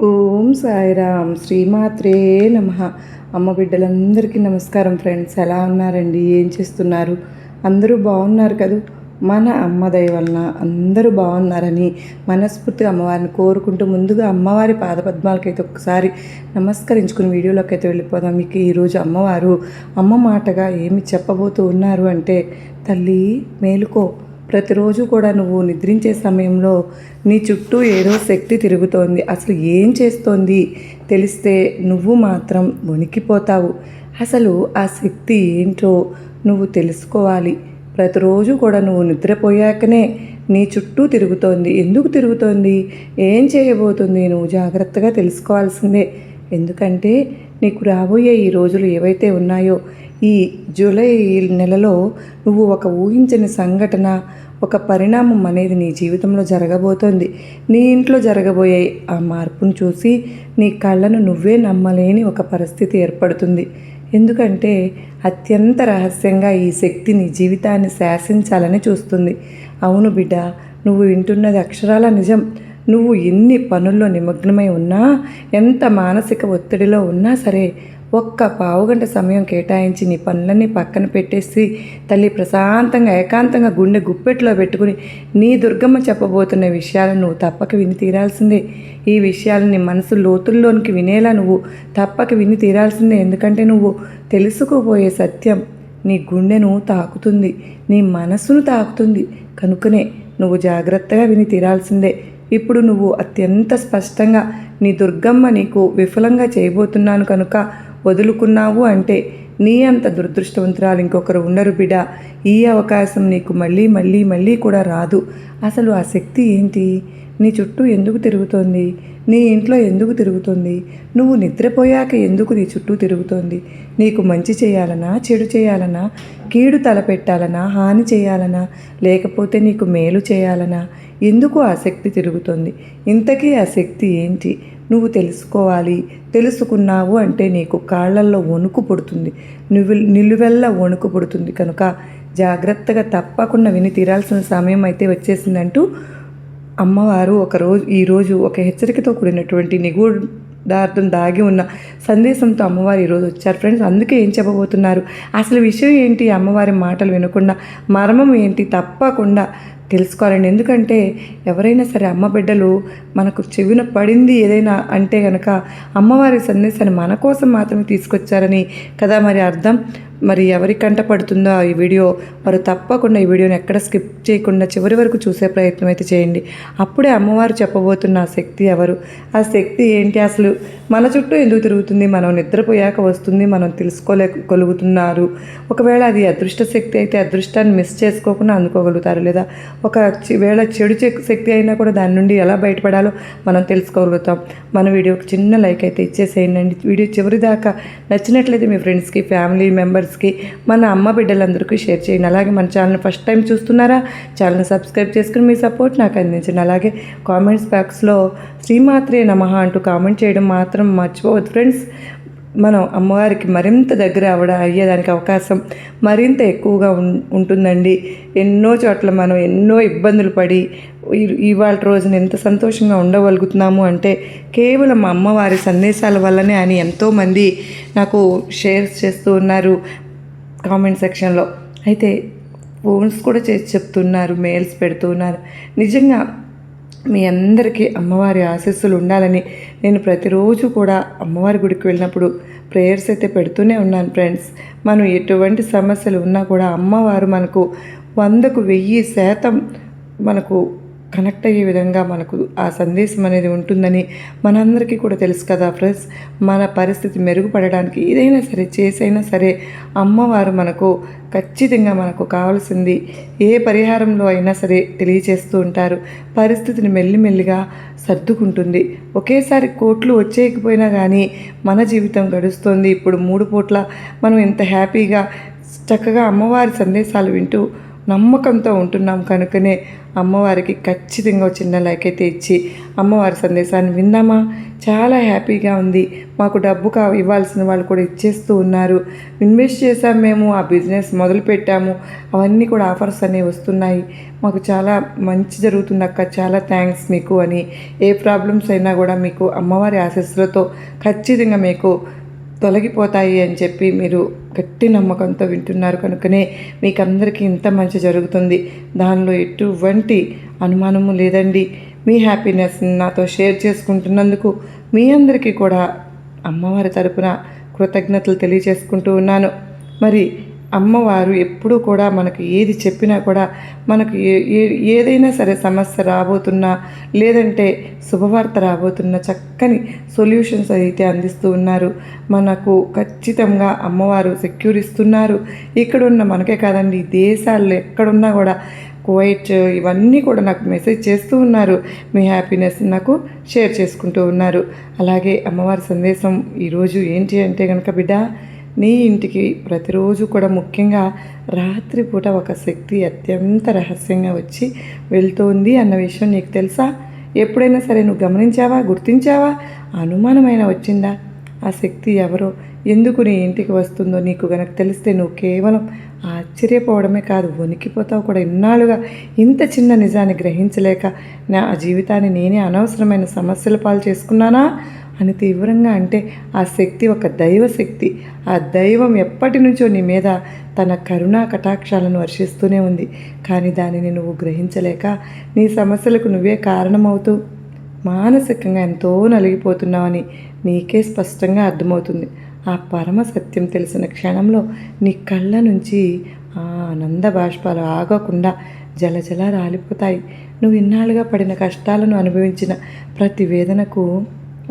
ఓం సాయిరామ్. శ్రీమాత్రే నమ. అమ్మ బిడ్డలందరికీ నమస్కారం ఫ్రెండ్స్. ఎలా ఉన్నారండి? ఏం చేస్తున్నారు? అందరూ బాగున్నారు కదూ? మన అమ్మ దయ వలన అందరూ బాగున్నారని మనస్ఫూర్తిగా అమ్మవారిని కోరుకుంటూ ముందుగా అమ్మవారి పాదపద్మాలకైతే ఒకసారి నమస్కరించుకుని వీడియోలోకి అయితే వెళ్ళిపోదాం. మీకు ఈరోజు అమ్మవారు అమ్మ మాటగా ఏమి చెప్పబోతూ ఉన్నారు అంటే తల్లి మేలుకో. ప్రతిరోజు కూడా నువ్వు నిద్రించే సమయంలో నీ చుట్టూ ఏదో శక్తి తిరుగుతోంది. అసలు ఏం చేస్తోంది? తెలిస్తే నువ్వు మాత్రం వణికిపోతావు. అసలు ఆ శక్తి ఏంటో నువ్వు తెలుసుకోవాలి. ప్రతిరోజు కూడా నువ్వు నిద్రపోయాకనే నీ చుట్టూ తిరుగుతోంది. ఎందుకు తిరుగుతోంది? ఏం చేయబోతుంది? నువ్వు జాగ్రత్తగా తెలుసుకోవాల్సిందే. ఎందుకంటే నీకు రాబోయే ఈ రోజులు ఏవైతే ఉన్నాయో ఈ జూలై నెలలో నువ్వు ఒక ఊహించని సంఘటన ఒక పరిణామం అనేది నీ జీవితంలో జరగబోతోంది. నీ ఇంట్లో జరగబోయే ఆ మార్పును చూసి నీ కళ్ళను నువ్వే నమ్మలేని ఒక పరిస్థితి ఏర్పడుతుంది. ఎందుకంటే అత్యంత రహస్యంగా ఈ శక్తి నీ జీవితాన్ని శాసించాలని చూస్తుంది. అవును బిడ్డ నువ్వు వింటున్నది అక్షరాల నిజం. నువ్వు ఎన్ని పనుల్లో నిమగ్నమై ఉన్నా ఎంత మానసిక ఒత్తిడిలో ఉన్నా సరే ఒక్క పావుగంట సమయం కేటాయించి నీ పనులన్నీ పక్కన పెట్టేసి తల్లి ప్రశాంతంగా ఏకాంతంగా గుండె గుప్పెట్లో పెట్టుకుని నీ దుర్గమ్మ చెప్పబోతున్న విషయాలను నువ్వు తప్పక విని తీరాల్సిందే. ఈ విషయాలని మనసు లోతుల్లోనికి వినేలా నువ్వు తప్పక విని తీరాల్సిందే. ఎందుకంటే నువ్వు తెలుసుకోబోయే సత్యం నీ గుండెను తాకుతుంది నీ మనసును తాకుతుంది. కనుకనే నువ్వు జాగ్రత్తగా విని తీరాల్సిందే. ఇప్పుడు నువ్వు అత్యంత స్పష్టంగా నీ దుర్గమ్మ నీకు విఫలంగా చేయబోతున్నాను కనుక వదులుకున్నావు అంటే నీ అంత దురదృష్టవంతురాలు ఇంకొకరు ఉండరు బిడ. ఈ అవకాశం నీకు మళ్ళీ మళ్ళీ మళ్ళీ కూడా రాదు. అసలు ఆ శక్తి ఏంటి? నీ చుట్టూ ఎందుకు తిరుగుతోంది? నీ ఇంట్లో ఎందుకు తిరుగుతుంది? నువ్వు నిద్రపోయాక ఎందుకు నీ చుట్టూ తిరుగుతోంది? నీకు మంచి చేయాలనా చెడు చేయాలనా కీడు తలపెట్టాలనా హాని చేయాలనా లేకపోతే నీకు మేలు చేయాలనా? ఎందుకు ఆ శక్తి తిరుగుతుంది? ఇంతకీ ఆ శక్తి ఏంటి? నువ్వు తెలుసుకోవాలి. తెలుసుకున్నావు అంటే నీకు కాళ్ళల్లో వణుకు పుడుతుంది. నువ్వు నిలువెల్ల వణుకు పుడుతుంది. కనుక జాగ్రత్తగా తప్పకుండా విని తీరాల్సిన సమయం అయితే వచ్చేసిందంటూ అమ్మవారు ఒక రోజు ఈరోజు ఒక హెచ్చరికతో కూడినటువంటి నిగూఢార్థం దాగి ఉన్న సందేశంతో అమ్మవారు ఈరోజు వచ్చారు. ఫ్రెండ్స్ అందుకే ఏం చెప్పబోతున్నారు? అసలు విషయం ఏంటి? అమ్మవారి మాటలు వినకుండా మర్మం ఏంటి? తప్పకుండా తెలుసుకోవాలండి. ఎందుకంటే ఎవరైనా సరే అమ్మ బిడ్డలు మనకు చెవిన పడింది ఏదైనా అంటే కనుక అమ్మవారి సందేశాన్ని మన కోసం మాత్రమే తీసుకొచ్చారని కదా మరి అర్థం. మరి ఎవరి కంట పడుతుందో ఈ వీడియో వారు తప్పకుండా ఈ వీడియోని ఎక్కడ స్కిప్ చేయకుండా చివరి వరకు చూసే ప్రయత్నం అయితే చేయండి. అప్పుడే అమ్మవారు చెప్పబోతున్న ఆ శక్తి ఎవరు? ఆ శక్తి ఏంటి అసలు? మన చుట్టూ ఎందుకు తిరుగుతుంది? మనం నిద్రపోయాక వస్తుంది మనం తెలుసుకోలేకగలుగుతున్నారు ఒకవేళ అది అదృష్ట శక్తి అయితే అదృష్టాన్ని మిస్ చేసుకోకుండా అందుకోగలుగుతారు లేదా? ఒక చి- వేళ చెడు శక్తి అయినా కూడా దాని నుండి ఎలా బయటపడాలో మనం తెలుసుకోగలుగుతాం. మన వీడియోకి చిన్న లైక్ అయితే ఇచ్చేసేయండి. వీడియో చివరి దాకా నచ్చినట్లయితే మీ ఫ్రెండ్స్కి ఫ్యామిలీ మెంబర్స్ మెంబర్స్కి మన అమ్మ బిడ్డలందరికీ షేర్ చేయండి. అలాగే మన ఛానల్ ఫస్ట్ టైం చూస్తున్నారా ఛానల్ సబ్స్క్రైబ్ చేసుకుని మీ సపోర్ట్ నాకు అందించండి. అలాగే కామెంట్స్ బాక్స్లో శ్రీమాత్రే నమ అంటూ కామెంట్ చేయడం మాత్రం మర్చిపోవద్దు. ఫ్రెండ్స్ మనం అమ్మవారికి మరింత దగ్గర అవడ అయ్యేదానికి అవకాశం మరింత ఎక్కువగా ఉం- ఉంటుందండి. ఎన్నో చోట్ల మనం ఎన్నో ఇబ్బందులు పడి ఇవాళ రోజున ఎంత సంతోషంగా ఉండగలుగుతున్నాము అంటే కేవలం అమ్మవారి సందేశాల వల్లనే అని ఎంతోమంది నాకు షేర్స్ చేస్తూ ఉన్నారు కామెంట్ సెక్షన్లో. అయితే ఫోన్స్ కూడా చేసి చెప్తున్నారు మెయిల్స్ పెడుతున్నారు. నిజంగా మీ అందరికీ అమ్మవారి ఆశీస్సులు ఉండాలని నేను ప్రతిరోజు కూడా అమ్మవారి గుడికి వెళ్ళినప్పుడు ప్రేయర్స్ అయితే పెడుతూనే ఉన్నాను ఫ్రెండ్స్. మనం ఎటువంటి సమస్యలు ఉన్నా కూడా అమ్మవారు మనకు వందకు వెయ్యి శాతం మనకు కనెక్ట్ అయ్యే విధంగా మనకు ఆ సందేశం అనేది ఉంటుందని మనందరికీ కూడా తెలుసు కదా ఫ్రెండ్స్. మన పరిస్థితి మెరుగుపడడానికి ఏదైనా సరే చేసైనా సరే అమ్మవారు మనకు ఖచ్చితంగా మనకు కావాల్సింది ఏ పరిహారంలో అయినా సరే తెలియచేస్తూ ఉంటారు. పరిస్థితిని మెల్లిమెల్లిగా సర్దుకుంటుంది. ఒకేసారి కోట్లు వచ్చేయకపోయినా కానీ మన జీవితం గడుస్తుంది. ఇప్పుడు మూడు పూట్ల మనం ఇంత హ్యాపీగా చక్కగా అమ్మవారి సందేశాలు వింటూ నమ్మకంతో ఉంటున్నాం కనుకనే అమ్మవారికి ఖచ్చితంగా చిన్న లైక్ అయితే ఇచ్చి అమ్మవారి సందేశాన్ని విందామా? చాలా హ్యాపీగా ఉంది. మాకు డబ్బు కా ఇవ్వాల్సిన వాళ్ళు కూడా ఇచ్చేస్తూ ఉన్నారు. ఇన్వెస్ట్ చేసాం మేము ఆ బిజినెస్ మొదలు పెట్టాము. అవన్నీ కూడా ఆఫర్స్ అనేవి వస్తున్నాయి. మాకు చాలా మంచి జరుగుతుంది అక్క. చాలా థ్యాంక్స్ మీకు అని. ఏ ప్రాబ్లమ్స్ అయినా కూడా మీకు అమ్మవారి ఆశస్సులతో ఖచ్చితంగా మీకు తొలగిపోతాయి అని చెప్పి మీరు గట్టి నమ్మకంతో వింటున్నారు కనుకనే మీకు అందరికీ ఇంత మంచి జరుగుతుంది. దానిలో ఎటువంటి అనుమానము లేదండి. మీ హ్యాపీనెస్ నాతో షేర్ చేసుకుంటున్నందుకు మీ అందరికీ కూడా అమ్మవారి తరపున కృతజ్ఞతలు తెలియజేసుకుంటూ ఉన్నాను. మరి అమ్మవారు ఎప్పుడూ కూడా మనకు ఏది చెప్పినా కూడా మనకు ఏ ఏ- ఏదైనా సరే సమస్య రాబోతున్నా లేదంటే శుభవార్త రాబోతున్న చక్కని సొల్యూషన్స్ అయితే అందిస్తూ ఉన్నారు. మనకు ఖచ్చితంగా అమ్మవారు సెక్యూర్ ఇస్తున్నారు. ఇక్కడున్న మనకే కాదండి దేశాల్లో ఎక్కడున్నా కూడా కువైట్ ఇవన్నీ కూడా నాకు మెసేజ్ చేస్తూ ఉన్నారు. మీ హ్యాపీనెస్ నాకు షేర్ చేసుకుంటూ ఉన్నారు. అలాగే అమ్మవారి సందేశం ఈరోజు ఏంటి అంటే కనుక బిడ్డ నీ ఇంటికి ప్రతిరోజు కూడా ముఖ్యంగా రాత్రిపూట ఒక శక్తి అత్యంత రహస్యంగా వచ్చి వెళ్తోంది అన్న విషయం నీకు తెలుసా? ఎప్పుడైనా సరే నువ్వు గమనించావా? గుర్తించావా? అనుమానమైన వచ్చిందా? ఆ శక్తి ఎవరో ఎందుకు నీ ఇంటికి వస్తుందో నీకు గనక తెలిస్తే నువ్వు కేవలం ఆశ్చర్యపోవడమే కాదు వణికిపోతావు కూడా. ఇన్నాళ్ళుగా ఇంత చిన్న నిజాన్ని గ్రహించలేక నా జీవితాన్ని నేనే అనవసరమైన సమస్యల పాలు చేసుకున్నానా? అని తీవ్రంగా అంటే ఆ శక్తి ఒక దైవ శక్తి. ఆ దైవం ఎప్పటి నుంచో నీ మీద తన కరుణా కటాక్షాలను వర్షిస్తూనే ఉంది. కానీ దానిని నువ్వు గ్రహించలేక నీ సమస్యలకు నువ్వే కారణమవుతూ మానసికంగా ఎంతో నలిగిపోతున్నావని నీకే స్పష్టంగా అర్థమవుతుంది. ఆ పరమ సత్యం తెలిసిన క్షణంలో నీ కళ్ళ నుంచి ఆ ఆనంద బాష్పాలు ఆగకుండా జలజల రాలిపోతాయి. నువ్వు ఇన్నాళ్ళుగా పడిన కష్టాలను అనుభవించిన ప్రతి వేదనకు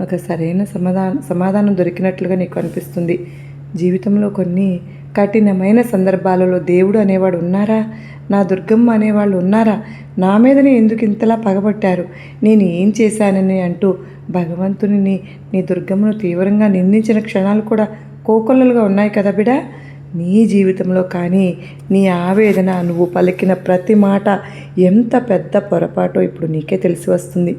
ఒక సరైన సమాధానం సమాధానం దొరికినట్లుగా నీకు అనిపిస్తుంది. జీవితంలో కొన్ని కఠినమైన సందర్భాలలో దేవుడు అనేవాడు ఉన్నారా? నా దుర్గమ్మ అనేవాళ్ళు ఉన్నారా? నా మీదనే ఎందుకు ఇంతలా పగబట్టారు? నేను ఏం చేశానని అంటూ భగవంతుని నీ దుర్గమ్మను తీవ్రంగా నిందించిన క్షణాలు కూడా కోకొల్లలుగా ఉన్నాయి కదా బిడా? నీ జీవితంలో కానీ నీ ఆవేదన నువ్వు పలికిన ప్రతి మాట ఎంత పెద్ద పొరపాటో ఇప్పుడు నీకే తెలిసి వస్తుంది.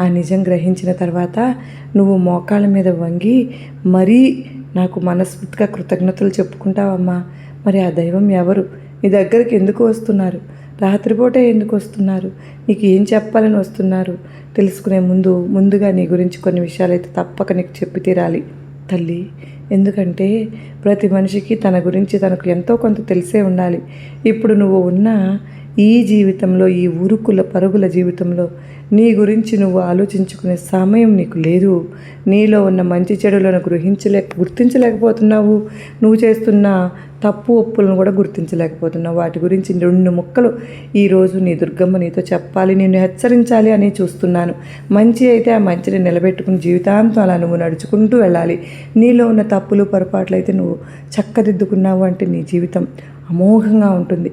ఆ నిజం గ్రహించిన తర్వాత నువ్వు మోకాళ్ళ మీద వంగి మరీ నాకు మనస్ఫూర్తిగా కృతజ్ఞతలు చెప్పుకుంటావమ్మా. మరి ఆ దైవం ఎవరు? నీ దగ్గరికి ఎందుకు వస్తున్నారు? రాత్రిపూట ఎందుకు వస్తున్నారు? నీకు ఏం చెప్పాలని వస్తున్నారు? తెలుసుకునే ముందు ముందుగా నీ గురించి కొన్ని విషయాలైతే తప్పక నీకు చెప్పి తీరాలి. తల్లి ఎందుకంటే ప్రతి మనిషికి తన గురించి తనకు ఎంతో కొంత తెలిసే ఉండాలి. ఇప్పుడు నువ్వు ఉన్న ఈ జీవితంలో ఈ ఉరుకుల పరుగుల జీవితంలో నీ గురించి నువ్వు ఆలోచించుకునే సమయం నీకు లేదు. నీలో ఉన్న మంచి చెడులను గ్రహించలేక గుర్తించలేకపోతున్నావు. నువ్వు చేస్తున్న తప్పు ఒప్పులను కూడా గుర్తించలేకపోతున్నావు. వాటి గురించి రెండు ముక్కలు ఈరోజు నీ దుర్గమ్మ నీతో చెప్పాలి నేను హెచ్చరించాలి అని చూస్తున్నాను. మంచి అయితే ఆ మంచిని నిలబెట్టుకుని జీవితాంతం అలా నువ్వు నడుచుకుంటూ వెళ్ళాలి. నీలో ఉన్న తప్పులు పొరపాట్లు అయితే నువ్వు చక్కదిద్దుకున్నావు అంటే నీ జీవితం అమోఘంగా ఉంటుంది.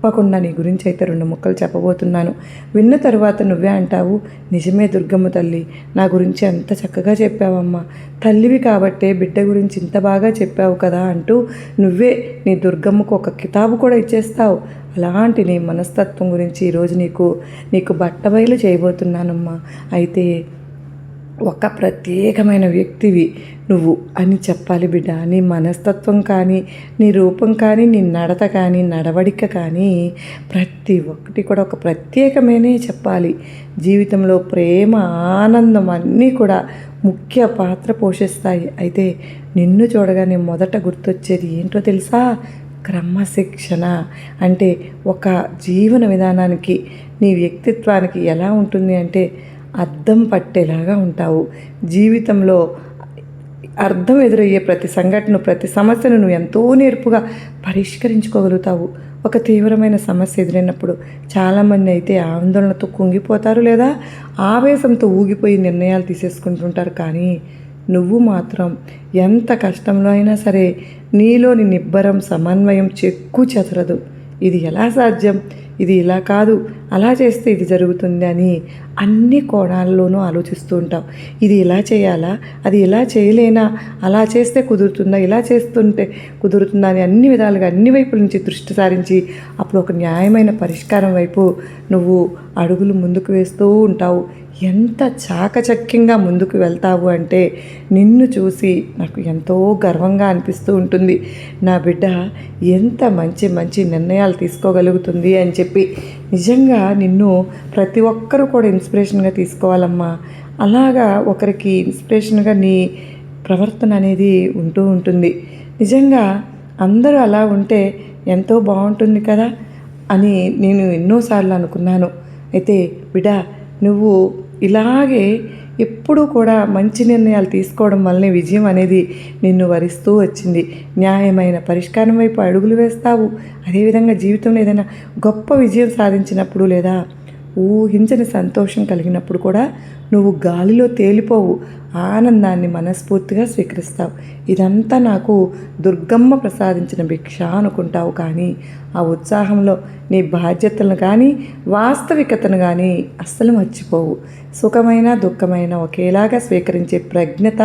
తప్పకుండా నీ గురించి అయితే రెండు ముక్కలు చెప్పబోతున్నాను. విన్న తర్వాత నువ్వే అంటావు నిజమే దుర్గమ్మ తల్లి నా గురించి ఎంత చక్కగా చెప్పావమ్మా. తల్లివి కాబట్టే బిడ్డ గురించి ఇంత బాగా చెప్పావు కదా అంటూ నువ్వే నీ దుర్గమ్మకు ఒక కితాబు కూడా ఇచ్చేస్తావు. అలాంటి నీ మనస్తత్వం గురించి ఈరోజు నీకు నీకు బట్టబయలు చేయబోతున్నానమ్మా. అయితే ఒక ప్రత్యేకమైన వ్యక్తివి. నువ్వు అని చెప్పాలి బిడ్డ. నీ మనస్తత్వం కానీ నీ రూపం కానీ నీ నడత కానీ నడవడిక కానీ ప్రతి ఒక్కటి కూడా ఒక ప్రత్యేకమైనవి చెప్పాలి. జీవితంలో ప్రేమ ఆనందం అన్నీ కూడా ముఖ్య పాత్ర పోషిస్తాయి. అయితే నిన్ను చూడగానే మొదట గుర్తొచ్చేది ఏంటో తెలుసా? క్రమశిక్షణ. అంటే ఒక జీవన విధానానికి నీ వ్యక్తిత్వానికి ఎలా ఉంటుంది అంటే అర్థం పట్టేలాగా ఉంటావు. జీవితంలో అర్థం ఎదురయ్యే ప్రతి సంఘటన ప్రతి సమస్యను నువ్వు ఎంతో నేర్పుగా పరిష్కరించుకోగలుగుతావు. ఒక తీవ్రమైన సమస్య ఎదురైనప్పుడు చాలామంది అయితే ఆందోళనతో కుంగిపోతారు లేదా ఆవేశంతో ఊగిపోయి నిర్ణయాలు తీసేసుకుంటుంటారు. కానీ నువ్వు మాత్రం ఎంత కష్టంలో అయినా సరే నీలోని నిబ్బరం సమన్వయం చెక్కు చెదరదు. ఇది ఎలా సాధ్యం? ఇది ఇలా కాదు అలా చేస్తే ఇది జరుగుతుంది అని అన్ని కోణాల్లోనూ ఆలోచిస్తూ ఉంటాం. ఇది ఇలా చేయాలా? అది ఇలా చేయలేనా? అలా చేస్తే కుదురుతుందా? ఇలా చేస్తుంటే కుదురుతుందా అని అన్ని విధాలుగా అన్ని వైపుల నుంచి దృష్టి సారించి అప్పుడు ఒక న్యాయమైన పరిష్కారం వైపు నువ్వు అడుగులు ముందుకు వేస్తూ ఉంటావు. ఎంత చాకచక్యంగా ముందుకు వెళ్తావు అంటే నిన్ను చూసి నాకు ఎంతో గర్వంగా అనిపిస్తూ ఉంటుంది. నా బిడ్డ ఎంత మంచి మంచి నిర్ణయాలు తీసుకోగలుగుతుంది అని చెప్పి నిజంగా నిన్ను ప్రతి ఒక్కరూ కూడా ఇన్స్పిరేషన్గా తీసుకోవాలమ్మా. అలాగా ఒకరికి ఇన్స్పిరేషన్గా నీ ప్రవర్తన అనేది ఉంటూ ఉంటుంది. నిజంగా అందరూ అలా ఉంటే ఎంతో బాగుంటుంది కదా అని నేను ఎన్నోసార్లు అనుకున్నాను. అయితే బిడా నువ్వు ఇలాగే ఎప్పుడూ కూడా మంచి నిర్ణయాలు తీసుకోవడం వల్లనే విజయం అనేది నిన్ను వరిస్తూ వచ్చింది. న్యాయమైన పరిష్కారం వైపు అడుగులు వేస్తావు. అదేవిధంగా జీవితంలో ఏదైనా గొప్ప విజయం సాధించినప్పుడు లేదా ఊహించని సంతోషం కలిగినప్పుడు కూడా నువ్వు గాలిలో తేలిపోవు ఆనందాన్ని మనస్ఫూర్తిగా స్వీకరిస్తావు. ఇదంతా నాకు దుర్గమ్మ ప్రసాదించిన భిక్ష అనుకుంటావు కానీ ఆ ఉత్సాహంలో నీ బాధ్యతలను కానీ వాస్తవికతను కానీ అస్సలు మర్చిపోవు. సుఖమైన దుఃఖమైన ఒకేలాగా స్వీకరించే ప్రజ్ఞత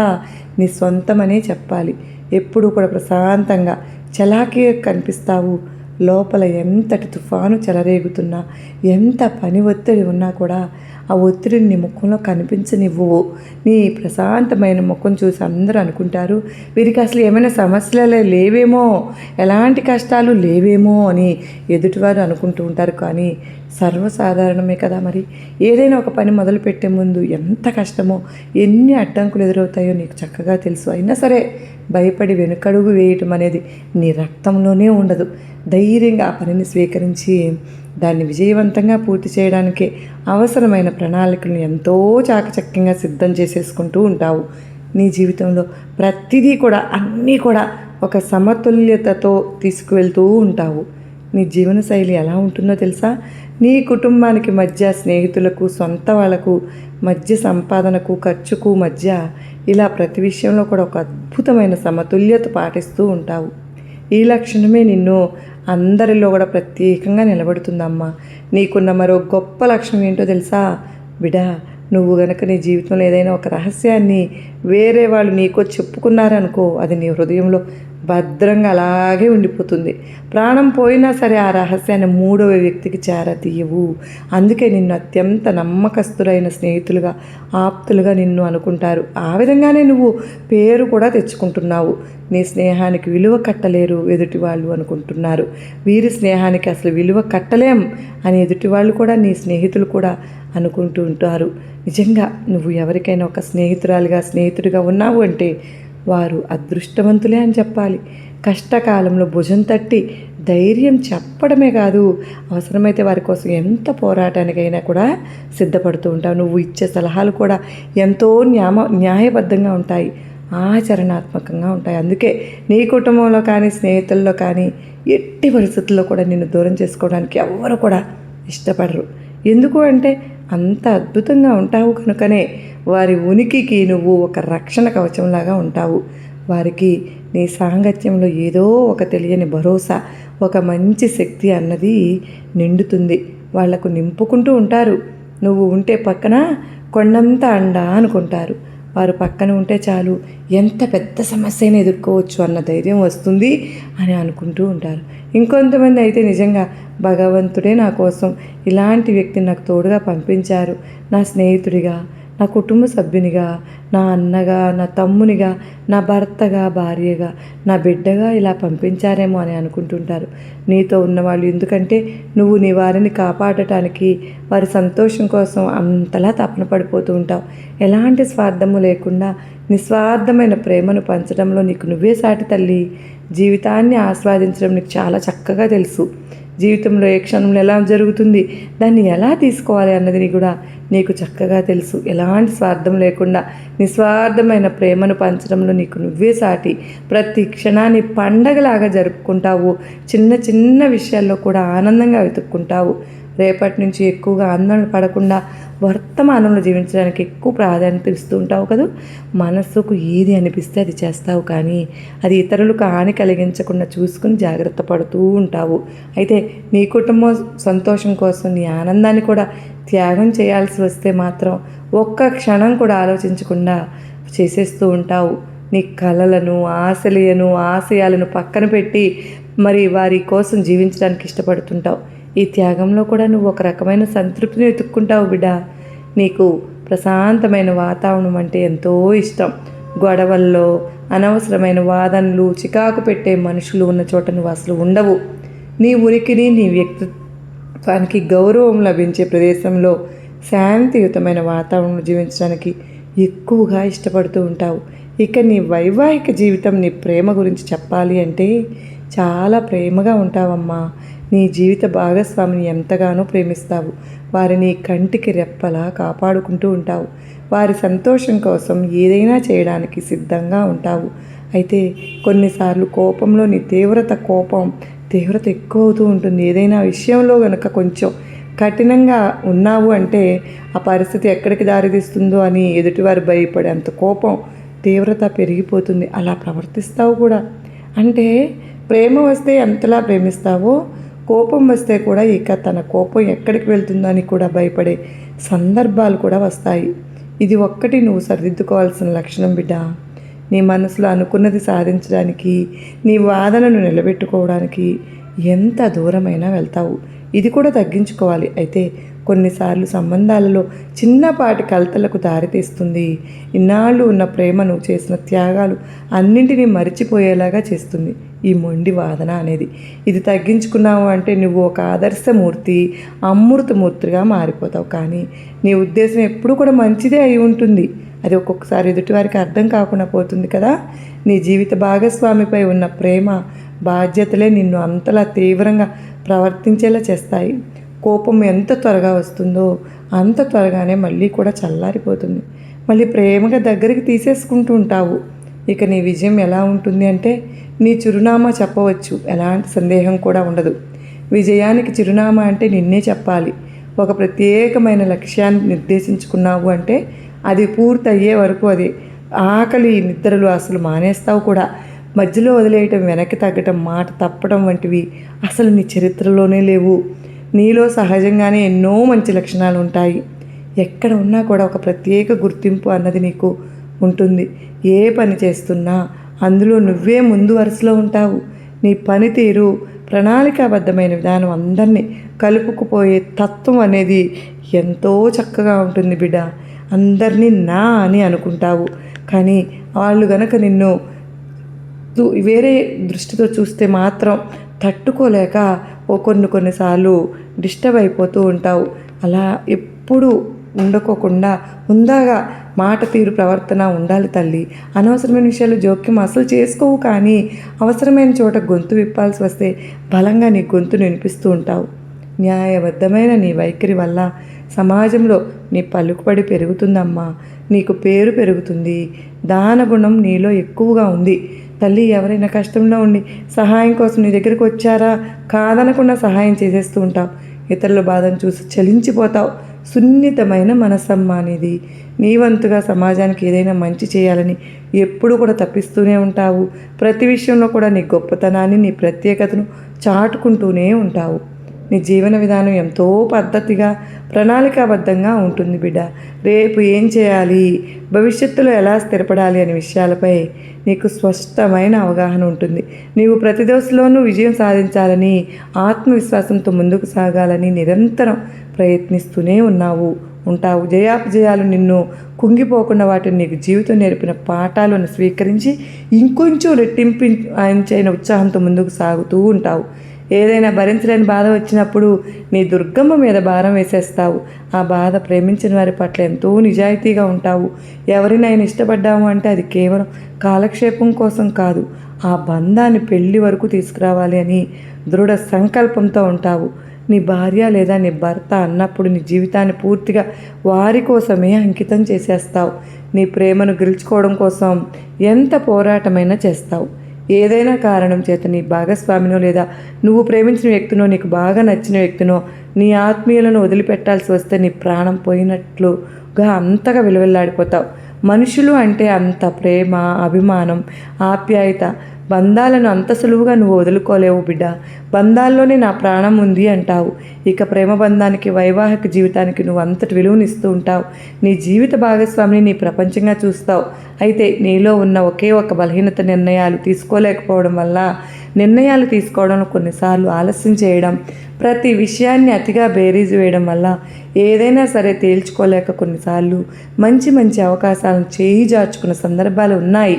నీ సొంతమనే చెప్పాలి. ఎప్పుడూ కూడా ప్రశాంతంగా చలాకీ కనిపిస్తావు. లోపల ఎంతటి తుఫాను చెలరేగుతున్నా ఎంత పని ఒత్తిడి ఉన్నా కూడా ఆ ఒత్తిడిని నీ ముఖంలో కనిపించనివ్వు. నీ ప్రశాంతమైన ముఖం చూసి అందరూ అనుకుంటారు వీరికి అసలు ఏమైనా సమస్యలే లేవేమో ఎలాంటి కష్టాలు లేవేమో అని ఎదుటివారు అనుకుంటూ ఉంటారు. కానీ సర్వసాధారణమే కదా మరి? ఏదైనా ఒక పని మొదలుపెట్టే ముందు ఎంత కష్టమో ఎన్ని అడ్డంకులు ఎదురవుతాయో నీకు చక్కగా తెలుసు. అయినా సరే భయపడి వెనుకడుగు వేయటం అనేది నీ రక్తంలోనే ఉండదు. ధైర్యంగా ఆ పనిని స్వీకరించి దాన్ని విజయవంతంగా పూర్తి చేయడానికి అవసరమైన ప్రణాళికలను ఎంతో చాకచక్యంగా సిద్ధం చేసేసుకుంటూ ఉంటావు. నీ జీవితంలో ప్రతిదీ కూడా అన్నీ కూడా ఒక సమతుల్యతతో తీసుకువెళ్తూ ఉంటావు. నీ జీవనశైలి ఎలా ఉంటుందో తెలుసా? నీ కుటుంబానికి మధ్య స్నేహితులకు సొంత వాళ్ళకు మధ్య సంపాదనకు ఖర్చుకు మధ్య ఇలా ప్రతి విషయంలో కూడా ఒక అద్భుతమైన సమతుల్యత పాటిస్తూ ఉంటావు. ఈ లక్షణమే నిన్ను అందరిలో కూడా ప్రత్యేకంగా నిలబడుతుందమ్మా. నీకున్న మరో గొప్ప లక్షణం ఏంటో తెలుసా? బిడా నువ్వు గనక నీ జీవితంలో ఏదైనా ఒక రహస్యాన్ని వేరే వాళ్ళు నీకో చెప్పుకున్నారనుకో అది నీ హృదయంలో భద్రంగా అలాగే ఉండిపోతుంది. ప్రాణం పోయినా సరే ఆ రహస్యాన్ని మూడవ వ్యక్తికి చేరతీయవు. అందుకే నిన్ను అత్యంత నమ్మకస్తులైన స్నేహితులుగా ఆప్తులుగా నిన్ను అనుకుంటారు. ఆ విధంగానే నువ్వు పేరు కూడా తెచ్చుకుంటున్నావు. నీ స్నేహానికి విలువ కట్టలేరు ఎదుటి వాళ్ళు అనుకుంటున్నారు. వీరి స్నేహానికి అసలు విలువ కట్టలేం అని ఎదుటి వాళ్ళు కూడా నీ స్నేహితులు కూడా అనుకుంటూ ఉంటారు. నిజంగా నువ్వు ఎవరికైనా ఒక స్నేహితురాలుగా స్నేహితుడిగా ఉన్నావు అంటే వారు అదృష్టవంతులే అని చెప్పాలి. కష్టకాలంలో భుజం తట్టి ధైర్యం చెప్పడమే కాదు అవసరమైతే వారి కోసం ఎంత పోరాటానికైనా కూడా సిద్ధపడుతూ ఉంటావు. నువ్వు ఇచ్చే సలహాలు కూడా ఎంతో న్యామ న్యాయబద్ధంగా ఉంటాయి ఆచరణాత్మకంగా ఉంటాయి. అందుకే నీ కుటుంబంలో కానీ స్నేహితుల్లో కానీ ఎట్టి పరిస్థితుల్లో కూడా నిన్ను దూరం చేసుకోవడానికి ఎవ్వరు కూడా ఇష్టపడరు. ఎందుకు అంటే అంత అద్భుతంగా ఉంటావు కనుకనే వారి ఉనికికి నువ్వు ఒక రక్షణ కవచంలాగా ఉంటావు. వారికి నీ సాంగత్యంలో ఏదో ఒక తెలియని భరోసా ఒక మంచి శక్తి అన్నది నిండుతుంది. వాళ్ళకు నింపుకుంటూ ఉంటారు. నువ్వు ఉంటే పక్కన కొండంత అండా అనుకుంటారు. వారు పక్కన ఉంటే చాలు ఎంత పెద్ద సమస్యను ఎదుర్కోవచ్చు అన్న ధైర్యం వస్తుంది అని అనుకుంటూ ఉంటారు. ఇంకొంతమంది అయితే నిజంగా భగవంతుడే నా కోసం ఇలాంటి వ్యక్తిని నాకు తోడుగా పంపించారు. నా స్నేహితుడిగా నా కుటుంబ సభ్యునిగా నా అన్నగా నా తమ్మునిగా నా భర్తగా భార్యగా నా బిడ్డగా ఇలా పంపించారేమో అని అనుకుంటుంటారు. నీతో ఉన్నవాళ్ళు ఎందుకంటే నువ్వు నీ వారిని కాపాడటానికి వారి సంతోషం కోసం అంతలా తపన పడిపోతూ ఉంటావు. ఎలాంటి స్వార్థము లేకుండా నిస్వార్థమైన ప్రేమను పంచడంలో నీకు నువ్వే సాటి తల్లి. జీవితాన్ని ఆస్వాదించడం నీకు చాలా చక్కగా తెలుసు. జీవితంలో ఏ క్షణంలో ఎలా జరుగుతుంది దాన్ని ఎలా తీసుకోవాలి అన్నది కూడా నీకు చక్కగా తెలుసు. ఎలాంటి స్వార్థం లేకుండా నిస్వార్థమైన ప్రేమను పంచడంలో నీకు నువ్వే సాటి. ప్రతి క్షణాన్ని పండగలాగా జరుపుకుంటావు. చిన్న చిన్న విషయాల్లో కూడా ఆనందంగా వెతుక్కుంటావు. రేపటి నుంచి ఎక్కువగా ఆందోళన పడకుండా వర్తమానంలో జీవించడానికి ఎక్కువ ప్రాధాన్యత ఇస్తూ ఉంటావు కదా? మనస్సుకు ఏది అనిపిస్తే అది చేస్తావు కానీ అది ఇతరులకు హాని కలిగించకుండా చూసుకుని జాగ్రత్త పడుతూ ఉంటావు. అయితే నీ కుటుంబం సంతోషం కోసం నీ ఆనందాన్ని కూడా త్యాగం చేయాల్సి వస్తే మాత్రం ఒక్క క్షణం కూడా ఆలోచించకుండా చేసేస్తూ ఉంటావు. నీ కలలను ఆశలను ఆశయాలను పక్కన పెట్టి మరి వారి కోసం జీవించడానికి ఇష్టపడుతుంటావు. ఈ త్యాగంలో కూడా నువ్వు ఒక రకమైన సంతృప్తిని వెతుక్కుంటావు బిడ్డ. నీకు ప్రశాంతమైన వాతావరణం అంటే ఎంతో ఇష్టం. గొడవల్లో అనవసరమైన వాదనలు చికాకు పెట్టే మనుషులు ఉన్న చోట నువ్వు అసలు ఉండవు. నీ ఉనికిని నీ వ్యక్తిత్వానికి గౌరవం లభించే ప్రదేశంలో శాంతియుతమైన వాతావరణం జీవించడానికి ఎక్కువగా ఇష్టపడుతూ ఉంటావు. ఇక నీ వైవాహిక జీవితం నీ ప్రేమ గురించి చెప్పాలి అంటే చాలా ప్రేమగా ఉంటావమ్మా. నీ జీవిత భాగస్వామిని ఎంతగానో ప్రేమిస్తావు. వారిని కంటికి రెప్పలా కాపాడుకుంటూ ఉంటావు. వారి సంతోషం కోసం ఏదైనా చేయడానికి సిద్ధంగా ఉంటావు. అయితే కొన్నిసార్లు కోపంలో నీ తీవ్రత కోపం తీవ్రత ఎక్కువ అవుతూ ఉంటుంది. ఏదైనా విషయంలో కనుక కొంచెం కఠినంగా ఉన్నావు అంటే ఆ పరిస్థితి ఎక్కడికి దారితీస్తుందో అని ఎదుటివారు భయపడే అంత కోపం తీవ్రత పెరిగిపోతుంది. అలా ప్రవర్తిస్తావు కూడా. అంటే ప్రేమ వస్తే ఎంతలా ప్రేమిస్తావో కోపం వస్తే కూడా ఇక తన కోపం ఎక్కడికి వెళ్తుందో అని కూడా భయపడే సందర్భాలు కూడా వస్తాయి. ఇది ఒక్కటి నువ్వు సరిదిద్దుకోవాల్సిన లక్షణం బిడ్డ. నీ మనసులో అనుకున్నది సాధించడానికి నీ వాదనను నిలబెట్టుకోవడానికి ఎంత దూరమైనా వెళ్తావు. ఇది కూడా తగ్గించుకోవాలి. అయితే కొన్నిసార్లు సంబంధాలలో చిన్నపాటి కలతలకు దారితీస్తుంది. ఇన్నాళ్ళు ఉన్న ప్రేమను చేసిన త్యాగాలు అన్నింటినీ మరిచిపోయేలాగా చేస్తుంది. ఈ మొండి వాదన అనేది. ఇది తగ్గించుకున్నావు అంటే నువ్వు ఒక ఆదర్శమూర్తి అమృతమూర్తిగా మారిపోతావు. కానీ నీ ఉద్దేశం ఎప్పుడు కూడా మంచిదే అయి ఉంటుంది. అది ఒక్కొక్కసారి ఎదుటివారికి అర్థం కాకుండా పోతుంది కదా. నీ జీవిత భాగస్వామిపై ఉన్న ప్రేమ బాధ్యతలే నిన్ను అంతలా తీవ్రంగా ప్రవర్తించేలా చేస్తాయి. కోపం ఎంత త్వరగా వస్తుందో అంత త్వరగానే మళ్ళీ కూడా చల్లారిపోతుంది. మళ్ళీ ప్రేమగా దగ్గరికి తీసేసుకుంటూ ఉంటావు. ఇక నీ విజయం ఎలా ఉంటుంది అంటే నీ చిరునామా చెప్పవచ్చు. ఎలాంటి సందేహం కూడా ఉండదు. విజయానికి చిరునామా అంటే నిన్నే చెప్పాలి. ఒక ప్రత్యేకమైన లక్ష్యాన్ని నిర్దేశించుకున్నావు అంటే అది పూర్తయ్యే వరకు అది. ఆకలి నిద్రలు అసలు మానేస్తావు కూడా. మధ్యలో వదిలేయటం వెనక్కి తగ్గటం మాట తప్పడం వంటివి అసలు నీ చరిత్రలోనే లేవు. నీలో సహజంగానే ఎన్నో మంచి లక్షణాలు ఉంటాయి. ఎక్కడ ఉన్నా కూడా ఒక ప్రత్యేక గుర్తింపు అన్నది నీకు ఉంటుంది. ఏ పని చేస్తున్నా అందులో నువ్వే ముందు వరుసలో ఉంటావు. నీ పనితీరు ప్రణాళికాబద్ధమైన విధానం అందరినీ కలుపుకుపోయే తత్వం అనేది ఎంతో చక్కగా ఉంటుంది బిడ్డ అందరినీ నా అని అనుకుంటావు. కానీ వాళ్ళు గనక నిన్ను వేరే దృష్టితో చూస్తే మాత్రం తట్టుకోలేక ఓ కొన్ని కొన్నిసార్లు డిస్టర్బ్ అయిపోతూ ఉంటావు. అలా ఎప్పుడు ఉండకోకుండా హుందాగా మాట తీరు ప్రవర్తన ఉండాలి తల్లి. అనవసరమైన విషయాలు జోక్యం అసలు చేసుకోవు కానీ అవసరమైన చోట గొంతు విప్పాల్సి వస్తే బలంగా నీ గొంతు వినిపిస్తూ ఉంటావు. న్యాయబద్ధమైన నీ వైఖరి వల్ల సమాజంలో నీ పలుకుబడి పెరుగుతుందమ్మా. నీకు పేరు పెరుగుతుంది. దానగుణం నీలో ఎక్కువగా ఉంది. తల్లి ఎవరైనా కష్టంలో ఉండి సహాయం కోసం నీ దగ్గరికి వచ్చారా? కాదనకుండా సహాయం చేసేస్తూ ఉంటావు. ఇతరుల బాధను చూసి చలించిపోతావు. సున్నితమైన మనసమ్మ అనేది. నీ వంతుగా సమాజానికి ఏదైనా మంచి చేయాలని ఎప్పుడు కూడా తప్పిస్తూనే ఉంటావు. ప్రతి విషయంలో కూడా నీ గొప్పతనాన్ని నీ ప్రత్యేకతను చాటుకుంటూనే ఉంటావు. నీ జీవన విధానం ఎంతో పద్ధతిగా ప్రణాళికాబద్ధంగా ఉంటుంది బిడ్డ. రేపు ఏం చేయాలి? భవిష్యత్తులో ఎలా స్థిరపడాలి అనే విషయాలపై నీకు స్పష్టమైన అవగాహన ఉంటుంది. నీవు ప్రతి దశలోనూ విజయం సాధించాలని ఆత్మవిశ్వాసంతో ముందుకు సాగాలని నిరంతరం ప్రయత్నిస్తూనే ఉన్నావు. ఉంటావు. జయాపజయాలు నిన్ను కుంగిపోకుండా వాటిని నీకు జీవితం నేర్పిన పాఠాలను స్వీకరించి ఇంకొంచెం రెట్టింపించైన ఉత్సాహంతో ముందుకు సాగుతూ ఉంటావు. ఏదైనా భరించలేని బాధ వచ్చినప్పుడు నీ దుర్గమ్మ మీద భారం వేసేస్తావు. ఆ బాధ ప్రేమించిన వారి పట్ల ఎంతో నిజాయితీగా ఉంటావు. ఎవరినైనా ఇష్టపడ్డాము అంటే అది కేవలం కాలక్షేపం కోసం కాదు. ఆ బంధాన్ని పెళ్ళి వరకు తీసుకురావాలి అని దృఢ సంకల్పంతో ఉంటావు. నీ భార్య లేదా నీ భర్త అన్నప్పుడు నీ జీవితాన్ని పూర్తిగా వారి కోసమే అంకితం చేసేస్తావు. నీ ప్రేమను గెలుచుకోవడం కోసం ఎంత పోరాటమైనా చేస్తావు. ఏదైనా కారణం చేత నీ భాగస్వామినో లేదా నువ్వు ప్రేమించిన వ్యక్తినో నీకు బాగా నచ్చిన వ్యక్తినో నీ ఆత్మీయులను వదిలిపెట్టాల్సి వస్తే నీ ప్రాణం పోయినట్లుగా అంతగా విలువెల్లాడిపోతావు. మనుషులు అంటే అంత ప్రేమ అభిమానం ఆప్యాయత బంధాలను అంత సులువుగా నువ్వు వదులుకోలేవు బిడ్డ. బంధాల్లోనే నా ప్రాణం ఉంది అంటావు. ఇక ప్రేమ బంధానికి వైవాహిక జీవితానికి నువ్వు అంతటి విలువనిస్తూ ఉంటావు. నీ జీవిత భాగస్వామిని నీ ప్రపంచంగా చూస్తావు. అయితే నీలో ఉన్న ఒకే ఒక బలహీనత నిర్ణయాలు తీసుకోలేకపోవడం వల్ల నిర్ణయాలు తీసుకోవడంలో కొన్నిసార్లు ఆలస్యం చేయడం ప్రతి విషయాన్ని అతిగా బేరీజు వేయడం వల్ల ఏదైనా సరే తేల్చుకోలేక కొన్నిసార్లు మంచి మంచి అవకాశాలను చేయి జార్చుకున్న సందర్భాలు ఉన్నాయి.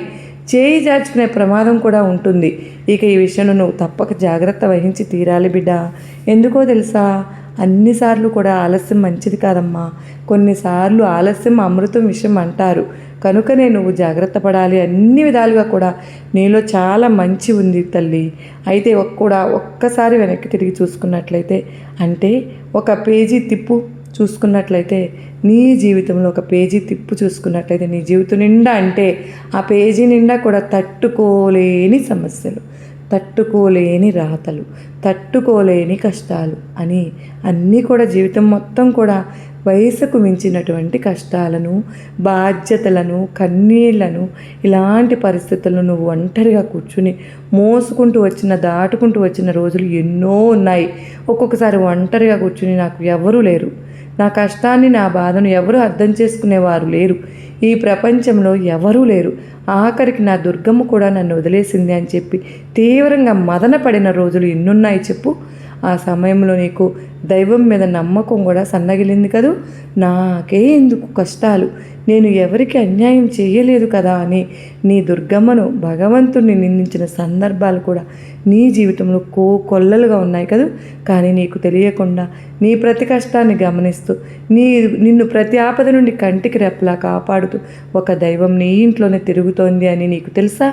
చేయి జార్చుకునే ప్రమాదం కూడా ఉంటుంది. ఇక ఈ విషయంలో నువ్వు తప్పక జాగ్రత్త వహించి తీరాలి బిడ్డ. ఎందుకో తెలుసా? అన్నిసార్లు కూడా ఆలస్యం మంచిది కాదమ్మా. కొన్నిసార్లు ఆలస్యం అమృతం విషయం అంటారు. కనుకనే నువ్వు జాగ్రత్త పడాలి. అన్ని విధాలుగా కూడా నీలో చాలా మంచి ఉంది తల్లి. అయితే ఒక్క కూడా ఒక్కసారి వెనక్కి తిరిగి చూసుకున్నట్లయితే అంటే ఒక పేజీ తిప్పు చూసుకున్నట్లయితే నీ జీవితంలో ఒక పేజీ తిప్పు చూసుకున్నట్లయితే నీ జీవితం నిండా అంటే ఆ పేజీ నిండా కూడా తట్టుకోలేని సమస్యలు తట్టుకోలేని రాతలు తట్టుకోలేని కష్టాలు అని అన్నీ కూడా జీవితం మొత్తం కూడా వయసుకు మించినటువంటి కష్టాలను బాధ్యతలను కన్నీళ్ళను ఇలాంటి పరిస్థితులను నువ్వు ఒంటరిగా కూర్చుని మోసుకుంటూ వచ్చిన దాటుకుంటూ వచ్చిన రోజులు ఎన్నో ఉన్నాయి. ఒక్కొక్కసారి ఒంటరిగా కూర్చుని నాకు ఎవరూ లేరు. నా కష్టాన్ని నా బాధను ఎవరు అర్థం చేసుకునేవారు లేరు. ఈ ప్రపంచంలో ఎవరూ లేరు. ఆఖరికి నా దుర్గమ్మ కూడా నన్ను వదిలేసింది అని చెప్పి తీవ్రంగా మదన పడిన రోజులు ఎన్నున్నాయి చెప్పు. ఆ సమయంలో నీకు దైవం మీద నమ్మకం కూడా సన్నగిలింది కదూ? నాకే ఎందుకు కష్టాలు? నేను ఎవరికి అన్యాయం చేయలేదు కదా అని నీ దుర్గమ్మను భగవంతుణ్ణి నిందించిన సందర్భాలు కూడా నీ జీవితంలో కో కొల్లలుగా ఉన్నాయి కదూ? కానీ నీకు తెలియకుండా నీ ప్రతి కష్టాన్ని గమనిస్తూ నీ నిన్ను ప్రతి ఆపద నుండి కంటికి రెప్పలా కాపాడుతూ ఒక దైవం నీ ఇంట్లోనే తిరుగుతోంది అని నీకు తెలుసా?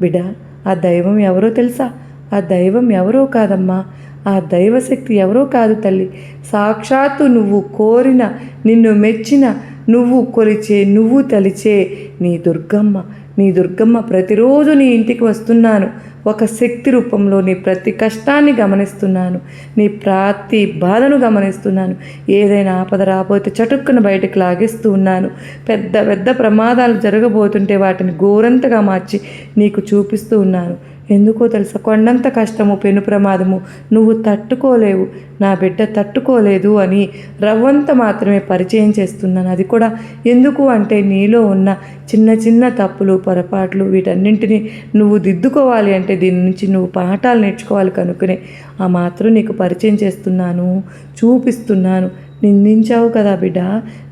బిడ్డ ఆ దైవం ఎవరో తెలుసా? ఆ దైవం ఎవరో కాదమ్మా? ఆ దైవశక్తి ఎవరో కాదు తల్లి. సాక్షాత్తు నువ్వు కోరిన నిన్ను మెచ్చిన నువ్వు కొలిచే నువ్వు తలిచే నీ దుర్గమ్మ నీ దుర్గమ్మ ప్రతిరోజు నీ ఇంటికి వస్తున్నాను. ఒక శక్తి రూపంలో నీ ప్రతి కష్టాన్ని గమనిస్తున్నాను. నీ ప్రతి బాధను గమనిస్తున్నాను. ఏదైనా ఆపద రాబోతే చటుక్కున బయటకు లాగేస్తూ ఉన్నాను. పెద్ద పెద్ద ప్రమాదాలు జరగబోతుంటే వాటిని ఘోరంతగా మార్చి నీకు చూపిస్తూ ఉన్నాను. ఎందుకో తెలుసా? కొండంత కష్టము పెను ప్రమాదము నువ్వు తట్టుకోలేవు. నా బిడ్డ తట్టుకోలేదు అని రవ్వంత మాత్రమే పరిచయం చేస్తున్నాను. అది కూడా ఎందుకు అంటే నీలో ఉన్న చిన్న చిన్న తప్పులు పొరపాట్లు వీటన్నింటినీ నువ్వు దిద్దుకోవాలి అంటే దీని నుంచి నువ్వు పాఠాలు నేర్చుకోవాలి కనుకనే. ఆ మాత్రం నీకు పరిచయం చేస్తున్నాను చూపిస్తున్నాను. నిందించావు కదా బిడ్డ.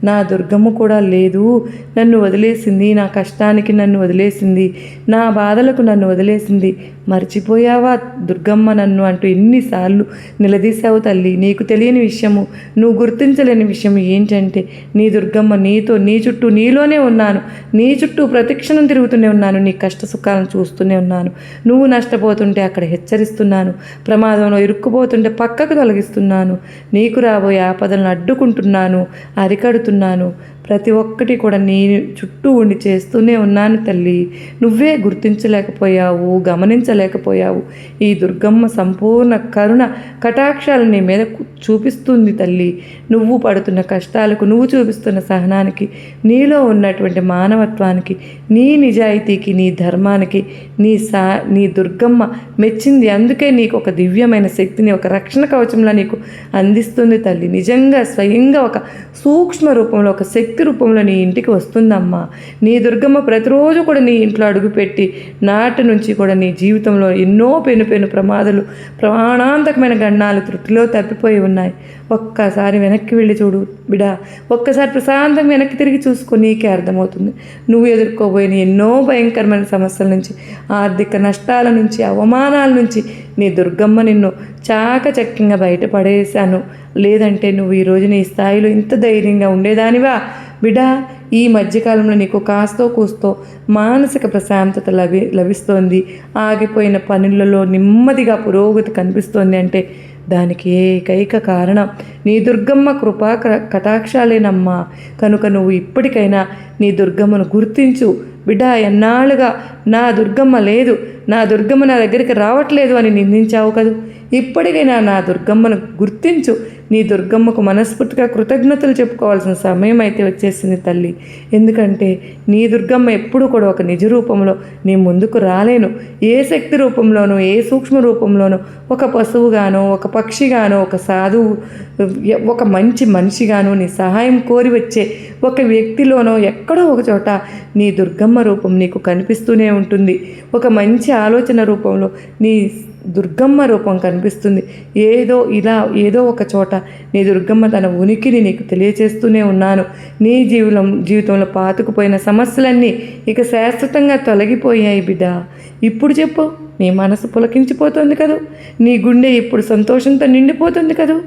నా దుర్గమ్మ కూడా లేదు. నన్ను వదిలేసింది నా కష్టానికి నన్ను వదిలేసింది నా బాధలకు నన్ను వదిలేసింది. మర్చిపోయావా? దుర్గమ్మ నన్ను అంటూ ఎన్నిసార్లు నిలదీశావు తల్లి. నీకు తెలియని విషయము నువ్వు గుర్తించలేని విషయం ఏంటంటే నీ దుర్గమ్మ నీతో నీ చుట్టూ నీలోనే ఉన్నాను. నీ చుట్టూ ప్రతిక్షణం తిరుగుతూనే ఉన్నాను. నీ కష్ట సుఖాలను చూస్తూనే ఉన్నాను. నువ్వు నష్టపోతుంటే అక్కడ హెచ్చరిస్తున్నాను. ప్రమాదంలో ఇరుక్కుపోతుంటే పక్కకు తొలగిస్తున్నాను. నీకు రాబోయే ఆపదలను అడ్డుకుంటున్నాను అరికడుతున్నాను. ప్రతి ఒక్కటి కూడా నేను చుట్టూ ఉండి చేస్తూనే ఉన్నాను తల్లి. నువ్వే గుర్తించలేకపోయావు గమనించలేకపోయావు. ఈ దుర్గమ్మ సంపూర్ణ కరుణ కటాక్షాలు నీ మీద చూపిస్తుంది తల్లి. నువ్వు పడుతున్న కష్టాలకు నువ్వు చూపిస్తున్న సహనానికి నీలో ఉన్నటువంటి మానవత్వానికి నీ నిజాయితీకి నీ ధర్మానికి నీ సా నీ దుర్గమ్మ మెచ్చింది. అందుకే నీకు ఒక దివ్యమైన శక్తిని ఒక రక్షణ కవచంలా నీకు అందిస్తుంది తల్లి. నిజంగా స్వయంగా ఒక సూక్ష్మ రూపంలో ఒక శక్తి రూపంలో నీ ఇంటికి వస్తుందమ్మా. నీ దుర్గమ్మ ప్రతిరోజు కూడా నీ ఇంట్లో అడుగుపెట్టి నాటి నుంచి కూడా నీ జీవితంలో ఎన్నో పెను పెను ప్రమాదాలు ప్రాణాంతకమైన గణాలు త్రుటిలో తప్పిపోయి ఉన్నాయి. ఒక్కసారి వెనక్కి వెళ్ళి చూడు బిడా. ఒక్కసారి ప్రశాంతంగా వెనక్కి తిరిగి చూసుకో నీకే అర్థమవుతుంది. నువ్వు ఎదుర్కోబోయిన ఎన్నో భయంకరమైన సమస్యల నుంచి ఆర్థిక నష్టాల నుంచి అవమానాల నుంచి నీ దుర్గమ్మ నిన్ను చాకచక్యంగా బయటపడేశాను. లేదంటే నువ్వు ఈరోజు నీ స్థాయిలో ఇంత ధైర్యంగా ఉండేదానివా? బిడా ఈ మధ్యకాలంలో నీకు కాస్తో కూస్తో మానసిక ప్రశాంతత లభి లభిస్తోంది. ఆగిపోయిన పనులలో నెమ్మదిగా పురోగతి కనిపిస్తోంది అంటే దానికి ఏకైక కారణం. నీ దుర్గమ్మ కృపా కటాక్షాలేనమ్మా. కనుక నువ్వు ఇప్పటికైనా నీ దుర్గమ్మను గుర్తించు. బిడ్డ ఎన్నాళ్ళుగా నా దుర్గమ్మ లేదు. నా దుర్గమ్మ నా దగ్గరికి రావట్లేదు అని నిందించావు కదూ. ఇప్పటికైనా నా దుర్గమ్మను గుర్తించు. నీ దుర్గమ్మకు మనస్ఫూర్తిగా కృతజ్ఞతలు చెప్పుకోవాల్సిన సమయం అయితే వచ్చేసింది తల్లి. ఎందుకంటే నీ దుర్గమ్మ ఎప్పుడూ కూడా ఒక నిజ రూపంలో నీ ముందుకు రాలేను. ఏ శక్తి రూపంలోనూ ఏ సూక్ష్మ రూపంలోనూ ఒక పశువుగానో ఒక పక్షిగానో ఒక సాధువు ఒక మంచి మనిషిగానో నీ సహాయం కోరి వచ్చే ఒక వ్యక్తిలోనో ఎక్కడ ఒక చోట నీ దుర్గమ్మ రూపం నీకు కనిపిస్తూనే ఉంటుంది. ఒక మంచి ఆలోచన రూపంలో నీ దుర్గమ్మ రూపం కనిపిస్తుంది. ఏదో ఇలా ఏదో ఒక చోట నీ దుర్గమ్మ తన ఉనికిని నీకు తెలియచేస్తూనే ఉన్నాను. నీ జీవితం జీవితంలో పాతుకుపోయిన సమస్యలన్నీ ఇక శాశ్వతంగా తొలగిపోయాయి బిడ్డ. ఇప్పుడు చెప్పు నీ మనసు పులకించిపోతుంది కదూ? నీ గుండె ఇప్పుడు సంతోషంతో నిండిపోతుంది కదూ?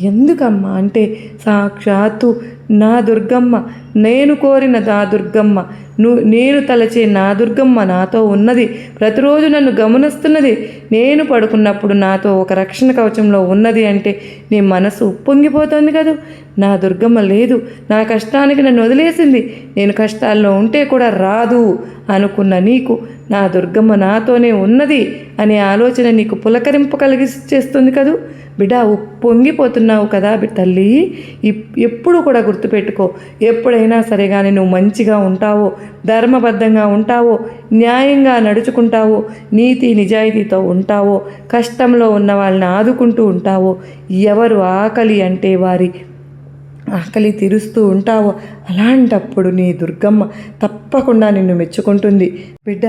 ఎందుకమ్మా అంటే సాక్షాత్తు నా దుర్గమ్మ నేను కోరిన నా దుర్గమ్మ నువ్వు నేను తలచే నా దుర్గమ్మ నాతో ఉన్నది. ప్రతిరోజు నన్ను గమనిస్తున్నది. నేను పడుకున్నప్పుడు నాతో ఒక రక్షణ కవచంలో ఉన్నది అంటే నీ మనసు ఉప్పొంగిపోతుంది కదూ? నా దుర్గమ్మ లేదు. నా కష్టానికి నన్ను వదిలేసింది. నేను కష్టాల్లో ఉంటే కూడా రాదు అనుకున్న నీకు నా దుర్గమ్మ నాతోనే ఉన్నది అనే ఆలోచన నీకు పులకరింపు కలిగి చేస్తుంది కదూ? బిడ్డ ఉప్పొంగిపోతున్నావు కదా తల్లి ఎప్పుడు కూడా గుర్తుపెట్టుకో. ఎప్పుడైనా సరే కానీ నువ్వు మంచిగా ఉంటావో ధర్మబద్ధంగా ఉంటావో న్యాయంగా నడుచుకుంటావో నీతి నిజాయితీతో ఉంటావో కష్టంలో ఉన్న వాళ్ళని ఆదుకుంటూ ఉంటావో ఎవరు ఆకలి అంటే వారి ఆకలి తీరుస్తూ ఉంటావో అలాంటప్పుడు నీ దుర్గమ్మ తప్పకుండా నిన్ను మెచ్చుకుంటుంది. బిడ్డ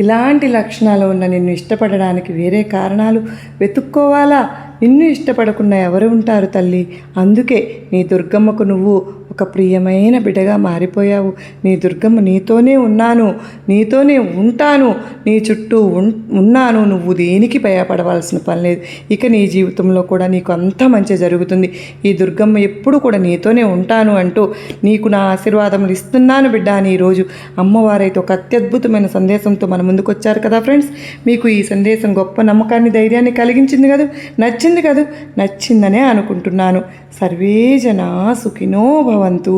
ఇలాంటి లక్షణాలు ఉన్న నిన్ను ఇష్టపడడానికి వేరే కారణాలు వెతుక్కోవాలా? నిన్ను ఇష్టపడకుండా ఎవరు ఉంటారు తల్లి? అందుకే నీ దుర్గమ్మకు నువ్వు ఒక ప్రియమైన బిడ్డగా మారిపోయావు. నీ దుర్గమ్మ నీతోనే ఉన్నాను. నీతోనే ఉంటాను. నీ చుట్టూ ఉన్- ఉన్నాను. నువ్వు దేనికి భయపడవలసిన పని లేదు. ఇక నీ జీవితంలో కూడా నీకు అంత మంచి జరుగుతుంది. ఈ దుర్గమ్మ ఎప్పుడు కూడా నీతోనే ఉంటాను అంటూ నీకు నా ఆశీర్వాదములు ఇస్తున్నాను బిడ్డ అని ఈరోజు అమ్మవారైతే ఒక అత్యద్భుతమైన సందేశంతో మన ముందుకు వచ్చారు కదా ఫ్రెండ్స్? మీకు ఈ సందేశం గొప్ప నమ్మకాన్ని ధైర్యాన్ని కలిగించింది కదా? నచ్చింది కదా? నచ్చిందనే అనుకుంటున్నాను. సర్వే జనా సుఖినో ಅಂತೂ